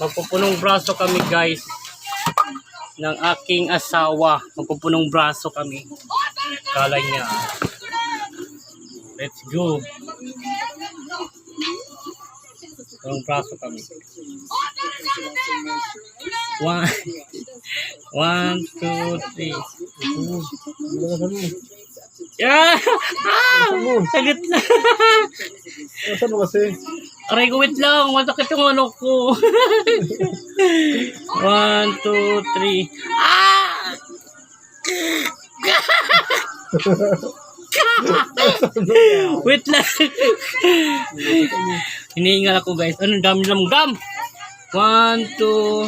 Magpupunong braso kami guys ng aking asawa. Magpupunong braso kami. Kala niya. Let's go. Punong braso kami. One, one, two, three. Yeah! Ah! Sagit na. Lakasan mo kasi. Aray wait lang. Masakit yung ano ko. One, two, three. Ah! wait lang. Hinihingal ako guys. Ano, dami lang gam. One, two.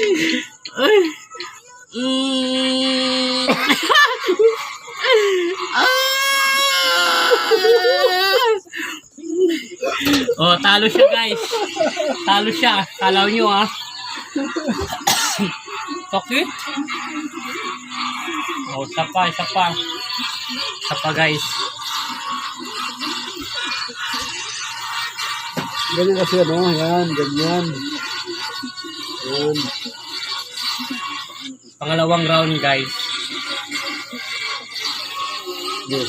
Oh, talo siya guys. Talo siya. Kalaw nyo ah. Sakit? Oh, isa pa, isa pa. Isa pa guys. Ganyan kasi ano. Yan. Ganyan. Yan. Pangalawang round guys. Mo.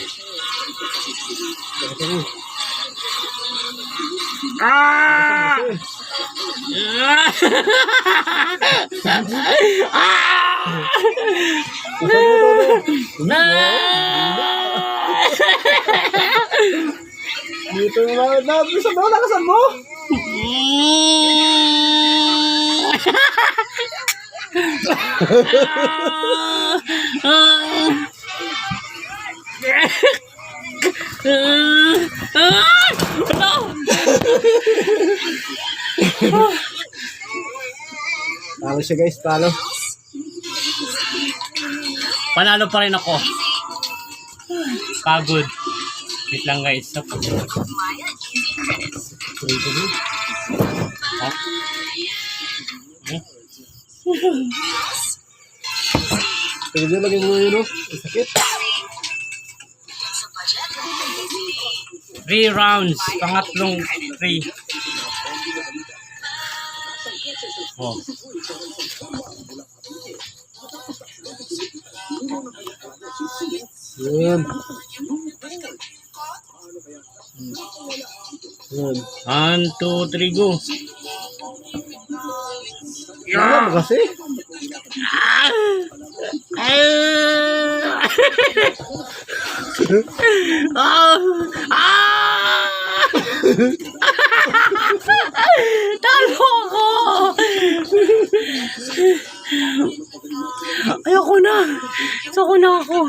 Ah! Dito na. Na, bisa mo. Lakasan mo. Talo siya guys. Talo. Panalo pa rin ako. Pagod. Wait lang guys. Ha? Sige dyan. Lagyan mo yun. Ang Sakit. Three rounds. Pangatlong three. Oh. Yan. Yan. One, two, three, go. Yan mo kasi. Talo ako! Ayoko na. Sako na ako.